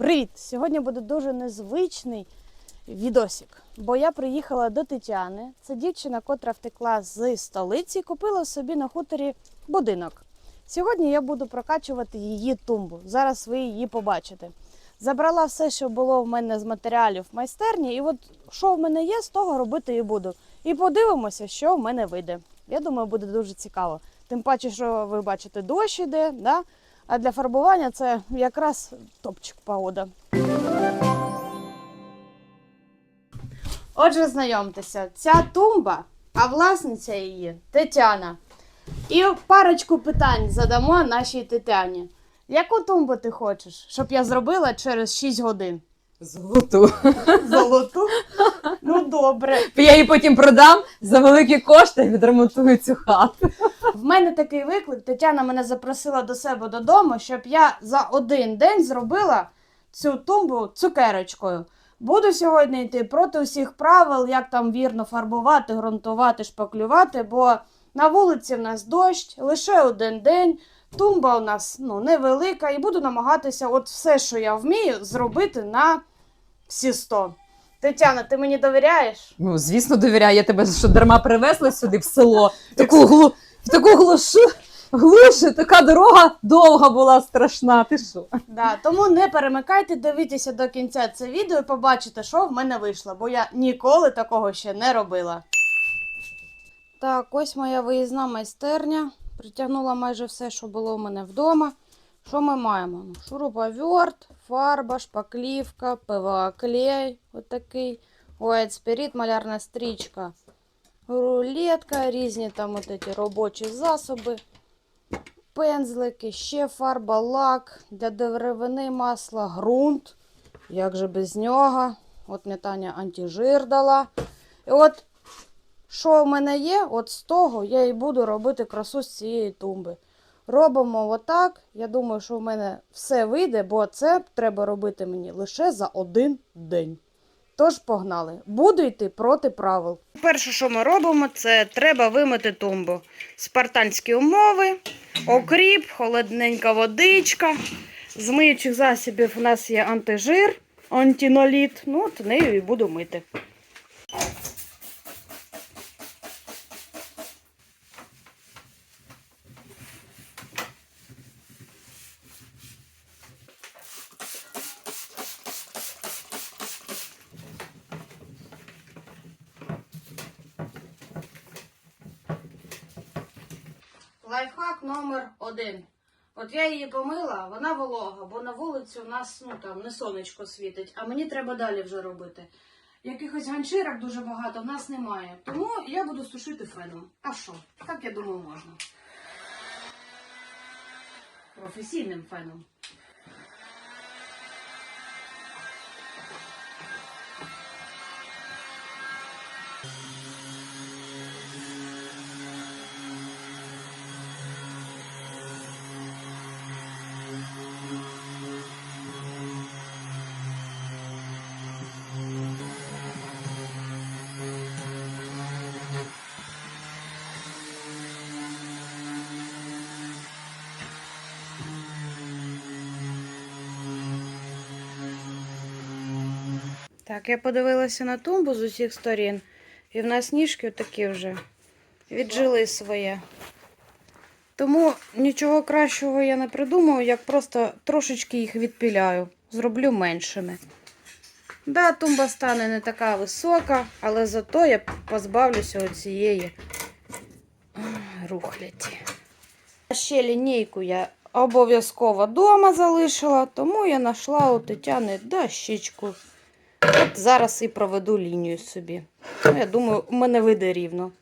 Привіт! Сьогодні буде дуже незвичний відосик, бо я приїхала до Тетяни. Це дівчина, котра втекла з столиці, купила собі на хуторі будинок. Сьогодні я буду прокачувати її тумбу. Зараз ви її побачите. Забрала все, що було в мене з матеріалів в майстерні, і от що в мене є, з того робити і буду. І подивимося, що в мене вийде. Я думаю, буде дуже цікаво. Тим паче, що ви бачите, дощ іде, да? А для фарбування це якраз топчик погода. Отже, знайомтеся, ця тумба, а власниця її Тетяна. І парочку питань задамо нашій Тетяні. Яку тумбу ти хочеш, щоб я зробила через 6 годин? Золоту. Золоту? Ну добре. Я її потім продам за великі кошти і відремонтую цю хату. В мене такий виклик. Тетяна мене запросила до себе додому, щоб я за один день зробила цю тумбу цукерочкою. Буду сьогодні йти проти усіх правил, як там вірно фарбувати, ґрунтувати, шпаклювати, бо на вулиці в нас дощ, лише один день. Тумба у нас ну, невелика, і буду намагатися от все, що я вмію, зробити на всі 100. Тетяна, ти мені довіряєш? Ну, звісно, довіряю. Я тебе що дарма привезла сюди в село. В таку глу, в таку глушу. Глуші, така дорога довга була страшна. Ти що? Да, тому не перемикайте, дивіться до кінця це відео і побачите, що в мене вийшло, бо я ніколи такого ще не робила. Так, ось моя виїзна майстерня. Притягнула майже все, що було в мене вдома. Що ми маємо? Ну, Шуруповерт, фарба, шпаклівка, ПВА клей, отакий, White Spirit, малярна стрічка, рулетка, різні там от ці робочі засоби пензлики, ще фарба, лак для деревини масла, ґрунт. Як же без нього? От мені Таня антижир дала. І от що в мене є, от з того я і буду робити красу з цієї тумби. Робимо отак. Я думаю, що в мене все вийде, бо це треба робити мені лише за один день. Тож погнали. Буду йти проти правил. Перше, що ми робимо, це треба вимити тумбу. Спартанські умови, окріп, холодненька водичка. З миючих засобів у нас є антижир, антиноліт. Ну, от нею і буду мити. Один. От я її помила, вона волога, бо на вулиці у нас ну там не сонечко світить, а мені треба далі вже робити. Якихось ганчирок дуже багато в нас немає. Тому я буду сушити феном. А що? Так я думаю, можна. Професійним феном. Так, я подивилася на тумбу з усіх сторін, і в нас ніжки такі вже віджили своє. Тому нічого кращого я не придумаю, як просто трошечки їх відпіляю, зроблю меншими. Да, тумба стане не така висока, але зато я позбавлюся цієї рухляті. Ще лінійку я обов'язково вдома залишила, тому я знайшла у Тетяни дощечку. От зараз і проведу лінію собі. Ну, я думаю, у мене вийде рівно.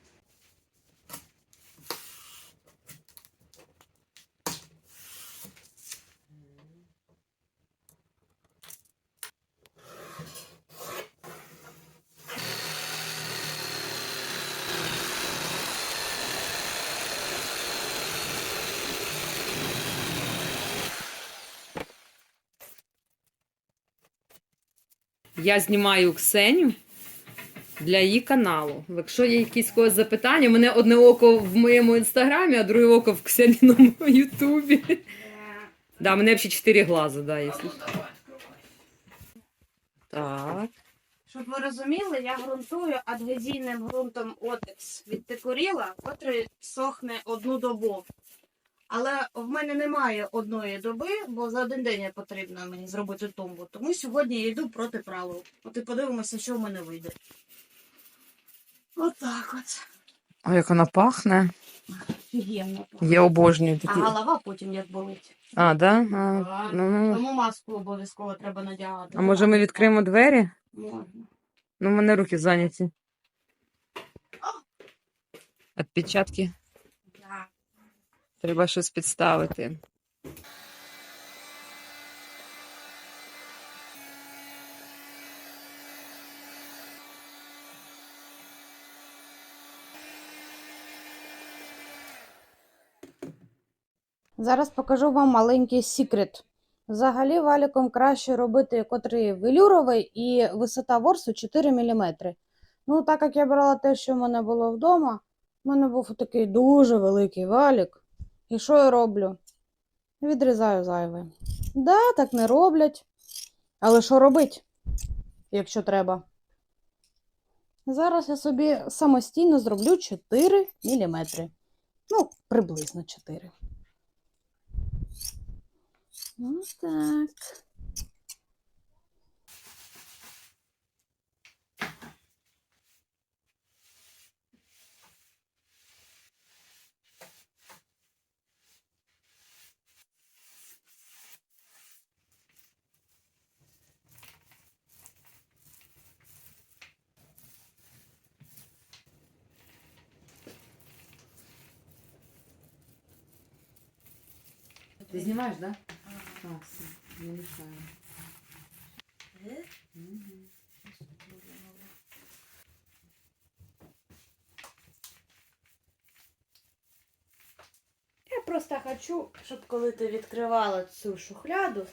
Я знімаю Ксеню для її каналу. Якщо є якісь когось запитання, у мене одне око в моєму інстаграмі, а друге око в Ксеніному Ютубі. Да, мене взагалі чотири глази, да, якщо. Так. Щоб ви розуміли, я ґрунтую адгезійним ґрунтом отекс від текуріла, котрий сохне одну добу. Але в мене немає одної доби, бо за один день потрібно мені зробити тумбу. Тому сьогодні я йду проти правил. От і подивимося, що в мене вийде. Отак от. Ой, як вона пахне. Офігенно. Я обожнюю А голова потім як болить. А, да? А, Так. ну, ну. Тому маску обов'язково треба надягати. а може ми відкриємо двері? Можна. Ну, в мене руки зайняті. Отпечатки. Треба щось підставити. Зараз покажу вам маленький секрет. Взагалі валіком краще робити котрий велюровий і висота ворсу 4 мм. Ну, так як я брала те, що в мене було вдома, в мене був такий дуже великий валік. І що я роблю? Відрізаю зайве. Да, так не роблять. Але що робить, якщо треба? Зараз я собі самостійно зроблю 4 мм. Ну, приблизно 4. Ну так. Знімаєш, так? Да? Так, все, не мішаю. Мгм. Я просто хочу, щоб коли ти відкривала цю шухляду,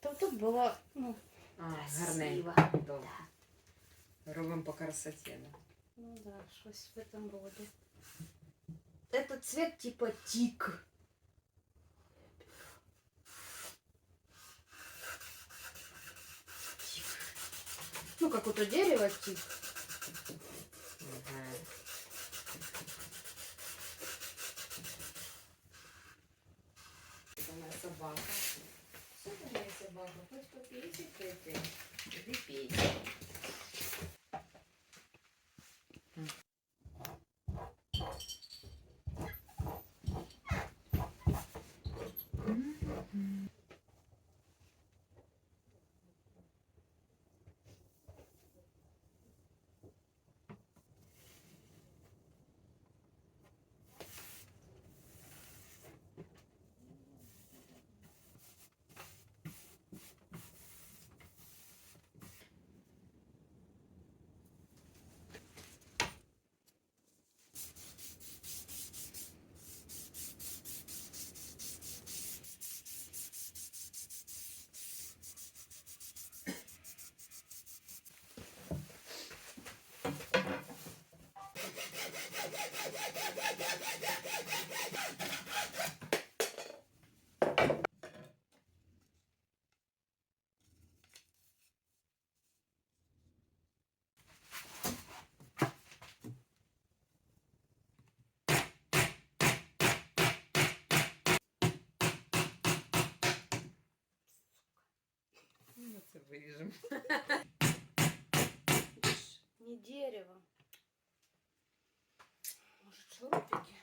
то тут було ну, А, Красиво. гарненько. Добре. Робимо по красоті. Да. ну да, щось в этом роді. Это цвет типа. Тик. Ну, как у то дерево тик. Ага. Це моя собака. Що це моя собака? Хоч попійте, пити. Іди пій. вырежем. Не дерево. Может, шурупики?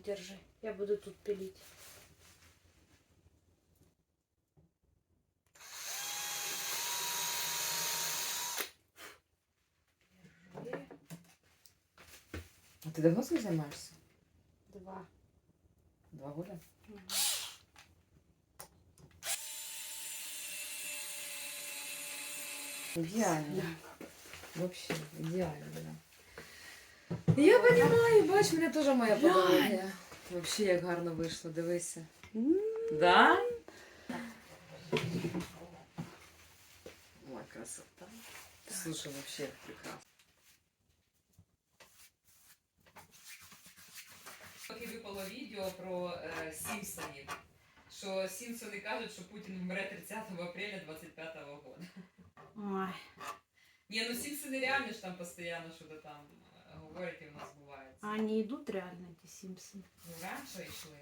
тут держи. Я буду тут пилить. А ти давно цим займаєшся? Два. Два года? Ідеально. Вообще, ідеально, да. Я понимаю, бач, мене теж моя подобає. Вообще, як гарно вийшло, дивися. Да? Ой, красота. Слушай, вообще прекрасно. Поки випало відео про е, Сімпсонів, що Сімпсони кажуть, що Путін вмре 30 апреля 25 року. Ой. Ні, ну Сімпсони реально ж там постійно щось там е, у нас бувається. А они идут реально, эти Симпсоны? Ну, раніше йшли.